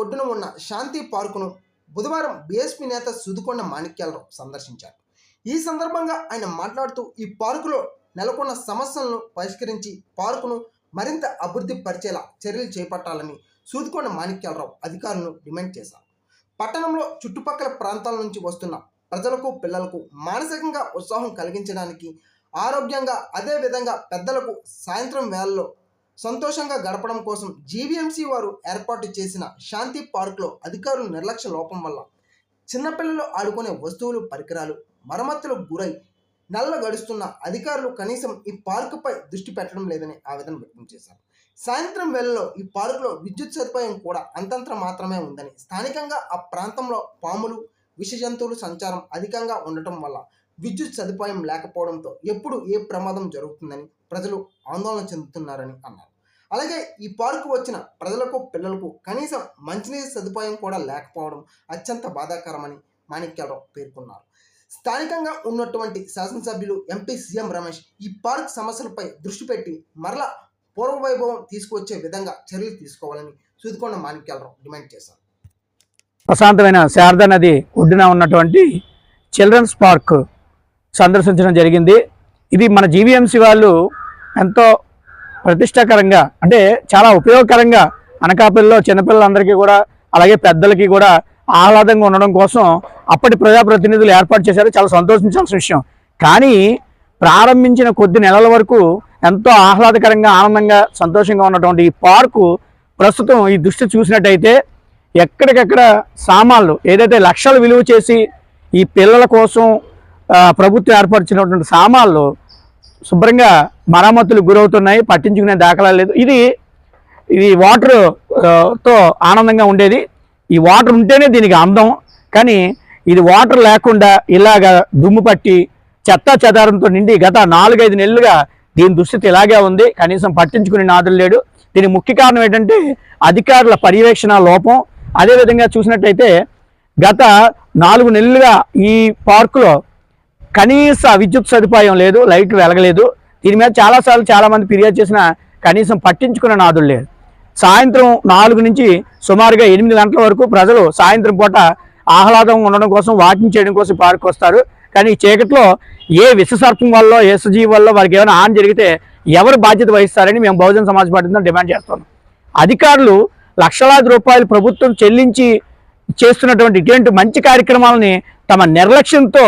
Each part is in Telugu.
ఒడ్డున ఉన్న శాంతి పార్కును బుధవారం బీఎస్పీ నేత సుదుకొండ మాణిక్యాలరావు సందర్శించారు. ఈ సందర్భంగా ఆయన మాట్లాడుతూ ఈ పార్కులో నెలకొన్న సమస్యలను పరిష్కరించి పార్కును మరింత అభివృద్ధి పరిచేలా చర్యలు చేపట్టాలని సూదుకొండ మాణిక్యాలరావు అధికారులను డిమాండ్ చేశారు. పట్టణంలో చుట్టుపక్కల ప్రాంతాల నుంచి వస్తున్న ప్రజలకు పిల్లలకు మానసికంగా ఉత్సాహం కలిగించడానికి ఆరోగ్యంగా అదే విధంగా పెద్దలకు సాయంత్రం వేళల్లో సంతోషంగా గడపడం కోసం జీవీఎంసీ వారు ఏర్పాటు చేసిన శాంతి పార్కులో అధికారులు నిర్లక్ష్య లోపం వల్ల చిన్నపిల్లలు ఆడుకునే వస్తువులు పరికరాలు మరమ్మతులకు గురై నెలలు గడుస్తున్న అధికారులు కనీసం ఈ పార్కుపై దృష్టి పెట్టడం లేదని ఆవేదన వ్యక్తం చేశారు. సాయంత్రం వేళలో ఈ పార్కులో విద్యుత్ సదుపాయం కూడా అంతంత మాత్రమే ఉందని స్థానికంగా ఆ ప్రాంతంలో పాములు విష జంతువులు సంచారం అధికంగా ఉండటం వల్ల విద్యుత్ సదుపాయం లేకపోవడంతో ఎప్పుడు ఏ ప్రమాదం జరుగుతుందని ప్రజలు ఆందోళన చెందుతున్నారని అన్నారు. అలాగే ఈ పార్కు వచ్చిన ప్రజలకు పిల్లలకు కనీసం మంచినీరు సదుపాయం కూడా లేకపోవడం అత్యంత బాధాకరమని మాణిక్యాలరావు పేర్కొన్నారు. స్థానికంగా ఉన్నటువంటి శాసనసభ్యులు ఎంపీ సీఎం రమేష్ ఈ పార్క్ సమస్యలపై దృష్టి పెట్టి మరలా పూర్వవైభవం తీసుకువచ్చే విధంగా చర్యలు తీసుకోవాలని సూదికొండ మాణిక్యాలరావు డిమాండ్ చేశారు. ప్రశాంతమైన శారదా నది ఒడ్డున ఉన్నటువంటి చిల్డ్రన్స్ పార్క్ సందర్శించడం జరిగింది. ఇది మన జీవీఎంసీ వాళ్ళు ఎంతో ప్రతిష్టాకరంగా అంటే చాలా ఉపయోగకరంగా అనకాపల్లిలో చిన్నపిల్లలందరికీ కూడా అలాగే పెద్దలకి కూడా ఆహ్లాదంగా ఉండడం కోసం అప్పటి ప్రజాప్రతినిధులు ఏర్పాటు చేశారు. చాలా సంతోషించాల్సిన విషయం. కానీ ప్రారంభించిన కొద్ది నెలల వరకు ఎంతో ఆహ్లాదకరంగా ఆనందంగా సంతోషంగా ఉన్నటువంటి ఈ పార్కు ప్రస్తుతం ఈ దృష్టి చూసినట్టయితే ఎక్కడికెక్కడ సామాన్లు ఏదైతే లక్షలు విలువ చేసి ఈ పిల్లల కోసం ప్రభుత్వం ఏర్పరిచినటువంటి సామాన్లు శుభ్రంగా మరమ్మతులు గురవుతున్నాయి పట్టించుకునే దాఖలా లేదు. ఇది ఇది వాటర్తో ఆనందంగా ఉండేది. ఈ వాటర్ ఉంటేనే దీనికి అందం. కానీ ఇది వాటర్ లేకుండా ఇలాగా దుమ్ము పట్టి చెత్త చెదారంతో నిండి గత నాలుగైదు నెలలుగా దీని దుస్థితి ఇలాగే ఉంది. కనీసం పట్టించుకునే నాదులు లేడు. దీని ముఖ్య కారణం ఏంటంటే అధికారుల పర్యవేక్షణ లోపం. అదేవిధంగా చూసినట్టయితే గత నాలుగు నెలలుగా ఈ పార్కులో కనీస విద్యుత్ సదుపాయం లేదు లైట్లు వెలగలేదు. దీని మీద చాలాసార్లు చాలామంది ఫిర్యాదు చేసిన కనీసం పట్టించుకునే నాదులు లేదు సాయంత్రం నాలుగు నుంచి సుమారుగా ఎనిమిది గంటల వరకు ప్రజలు సాయంత్రం పూట ఆహ్లాదం ఉండడం కోసం వాకింగ్ చేయడం కోసం పార్క్ వస్తారు. కానీ ఈ చీకట్లో ఏ విషసర్పం వల్ల ఎస్జీ వల్ల వారికి ఏమైనా హాని జరిగితే ఎవరు బాధ్యత వహిస్తారని మేము బహుజన సమాజ్ పార్టీ డిమాండ్ చేస్తున్నాం అధికారులు లక్షలాది రూపాయలు ప్రభుత్వం చెల్లించి చేస్తున్నటువంటి ఇటువంటి మంచి కార్యక్రమాలని తమ నిర్లక్ష్యంతో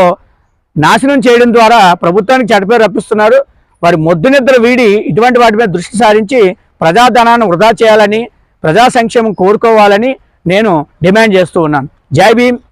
నాశనం చేయడం ద్వారా ప్రభుత్వానికి చెడపేరు రప్పిస్తున్నారు వారి మొద్దు నిద్ర వీడి ఇటువంటి వాటి మీద దృష్టి సారించి ప్రజాధనాన్ని వృధా చేయాలని ప్రజా సంక్షేమం కోరుకోవాలని నేను డిమాండ్ చేస్తూ ఉన్నాను. జై భీమ్.